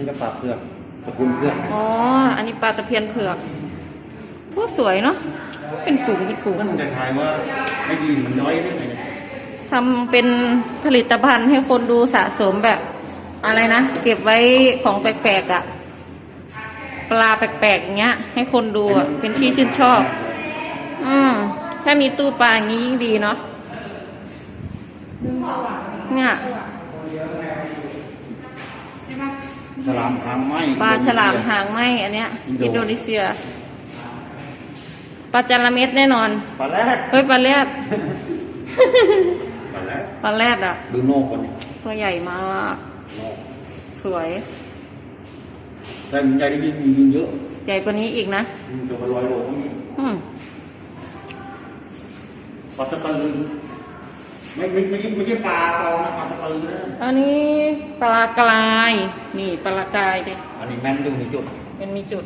นี่ก็ปลาเผือกตระกูลเผือกอ๋อ อันนี้ปลาตะเพียนเผือกพวกสวยเนาะ เป็นฝูงเป็นฝูงมันคล้ายๆว่าไม่ดีมันน้อยได้ไงเนี่ยทำเป็นผลิตภัณฑ์ให้คนดูสะสมแบบ อะไรนะ เก็บไว้ของแปลกๆอะ่ะ ปลาแปลกๆอย่างเงี้ย ให้คนดูอะเป็นที่ชื่นชอบ อืม ถ้ามีตู้ปลาอย่างนี้ยิ่งดีเนาะเนี่ย ฉลามหางไหมปลาฉลามหางไหมอันเนี้ย อินโดนีเซีย ปลาจาระเม็ดแน่นอน ปลาแรดเฮ้ยปลาแรดปลาแรดปลาแรดอะ ดูโนกคนนี้ตัวใหญ่มากโนกสวย แต่มันใหญ่ได้ยิ่งยิ่งเยอะ ใหญ่กว่านี้อีกนะมันจะมาลอยโลก็มีอืมปลาสะตือ ไม่ไม่ไม่ใช่ไม่ใช่ปลาตองนะปลาสะตือนะอันนี้ปลากราย นี่ปลากรายดิอันนี้แม่นดูในจุดมันมีจุด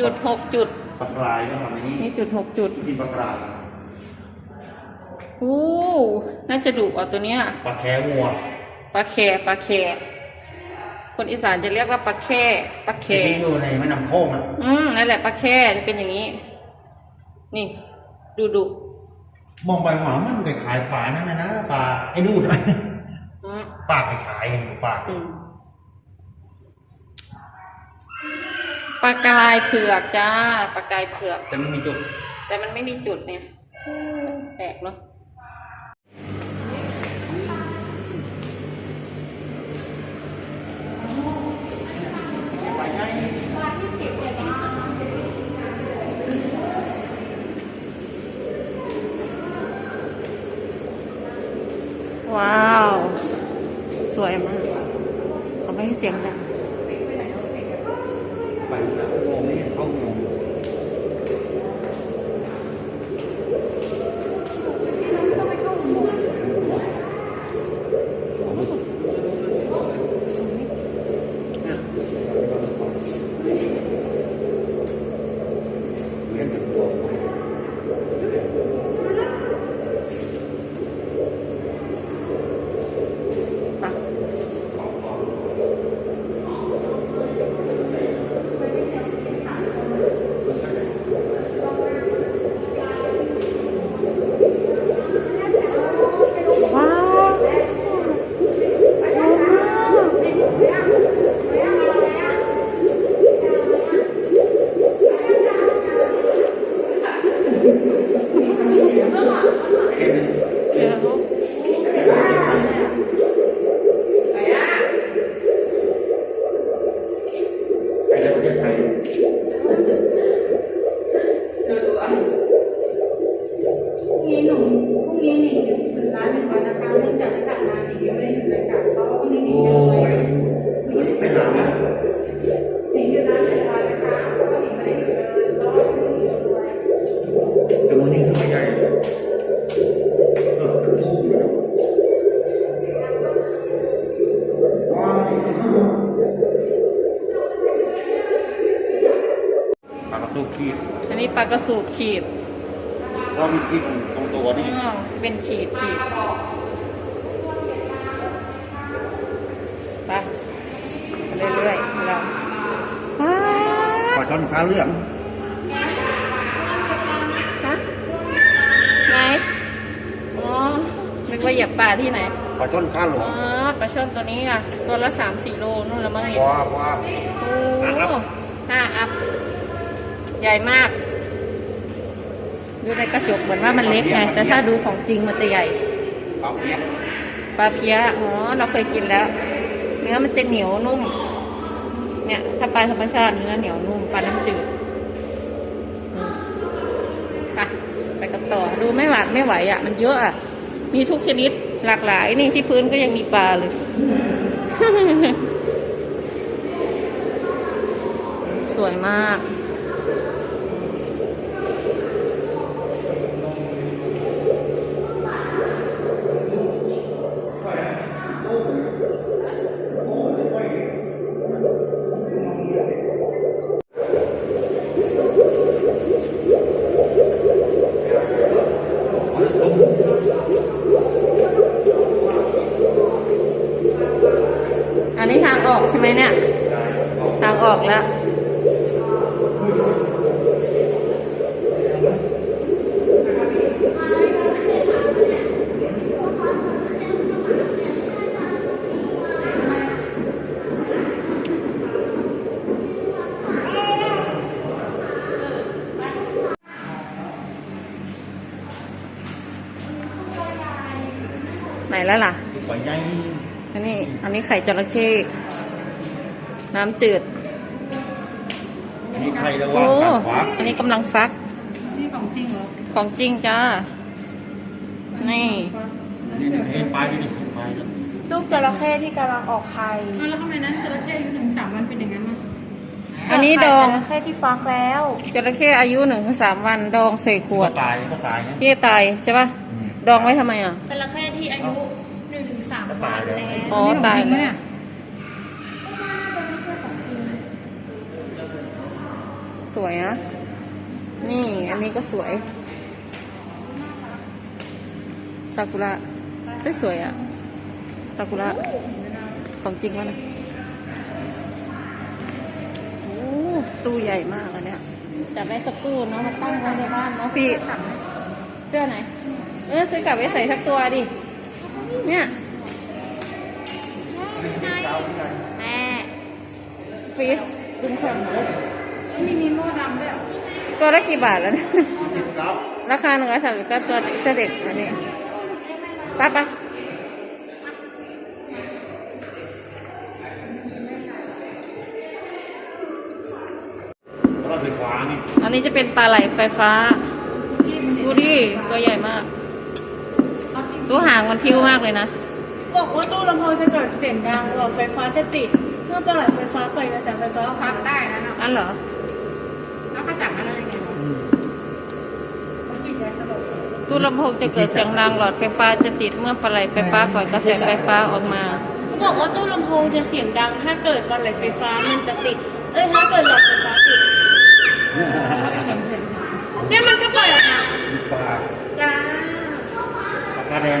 จุดหกจุดปลากรายก็ทำในนี้นี่จุดหกจุดกินปลากรายอู้น่าจะดุอะตัวเนี้ยปลาแค่วัวปลาแคปลาแคคนอีสานจะเรียกว่าปลาแค่ปลาแคที่อยู่ในแม่น้ำโค้งอะอืมนั่นแหละปลาแค่จะเป็นอย่างนี้ นี่ ดูดุมองไปหมามันคล้ายๆปลานั่นนะนะปลาไอ้นู่นอืมปากคล้ายๆกันปากอืมปลากรายเผือกจ้าปลากรายเผือก แต่มันมีจุด แต่มันไม่มีจุดเนี่ยแปลกเนาะว้า สวยมากเขาไม่ให้เสียงดังไปแล้วโง่ไม่เห็นเข้าโง่ อันนี้ปลากระสูบขีดเพราะมีขีดตรงตัวนี่อ้าวเป็นขีดขีดไปเรื่อยๆเราว้าปลาช่อนขาเหลืองฮะไหนอ๋อนึกว่าเหยียบปลาที่ไหนปลาช่อนขาหลวอ๋งอปลาช่อนตัวนี้อะ ตัวละสามสี่โลนู่นละมั้งเนี่ยว้าวว้าว โอ้ห้าอัพ ใหญ่มาก ดูในกระจกเหมือนว่ามันเล็กไง แต่ถ้าดูของจริงมันจะใหญ่ปลาเพี้ยปลาเพี้ยอ๋อเราเคยกินแล้ว เนื้อมันจะเหนียวนุ่ม เนี่ยถ้าปลาธรรมชาติเนื้อเหนียวนุ่มปลาน้ำจืดอืมไปไปกันต่อดูไม่หวาดไม่ไหวอะ มันเยอะอะ มีทุกชนิดหลากหลายนี่ที่พื้นก็ยังมีปลาเลย สวยมาก ไหมเนี่ยทางออกแล้วไหนแล้วล่ะปล่อยใหญ่อันนี้ อันนี้ไข่จระเข้ น้ำจืดมีใครระวัโอ้งขัดขวาอันนี้กำลังฟัก นี่ของจริงเหรอของจริงจ้า นี่ นี่เห็นปลายดิปลายดิลูกจระเข้ที่กำลังออกไข่อะแล้วทำไมนั้นจระเข้อายุถึงสามวันเป็นอย่างนั้นอะอันนี้ดองไข่จระเข้ที่ฟักแล้วจระเข้อายุหนึ่งถึงสามวันดองใส่ขวดก็ตายก็ตายนะที่ตายใช่ป่ะอืมดองไว้ทำไมอะ จระเข้ที่อายุหนึ่งถึงสามก็วัตายนแล้ว แล้วอ๋อนี่ของตายจริงไหมแล้วเนี่ย สวยนะ นี่อันนี้ก็สวยซากุระเอ้ยสวยอะซากุระของจริงวะนะโอ้ตู้ใหญ่มากอันเนี้ยจับได้สักตู้เนาะมาตั้งไว้ในบ้านเนาะพี่เสื้อไหน เออซื้อกลับไปใส่สักตัวดิ เนี่ยแม่ฟรีสดึงแข็งเลย มีนีโม่ดำด้วยตัวละกี่บาทแล้วเนี่ยติดเก้าราคาหนึ่งร้อยสามสิบเก้าตัวเสื้อเด็กอันนี้ไป้าป้ารอดไฟฟ้านี่อันนี้จะเป็นปลาไหลไฟฟ้าดูดิตัวใหญ่มาก ตัวหางมันพิ้วมากเลยนะ บอกว่าตู้ลำโพงจะเกิดเสียงดังหลอดไฟฟ้าจะติด เมื่อปล่อยไฟฟ้าปล่อยกระแสไฟฟ้าออกพัมากได้นะเนาะอันเหรอ แล้วเขาจับอะไรยังไงวะเขาฉีดยาสลบตู้ลำโพงจะเกิดเสียงดังหลอดไฟฟ้าจะติดเมื่อปลาไหลไฟฟ้าปล่อยกระแสไฟฟ้าออกมาเขาบอกว่าตู้ลำโพงจะเสียงดัง ถ้าเกิดปล่อยไฟฟ้ามันจะติด เอ้ยถ้าเกิดหลอดไฟฟ้าติดเนี่ยมันก็ปล่อยออกมาปลาจ้าปากกาแดง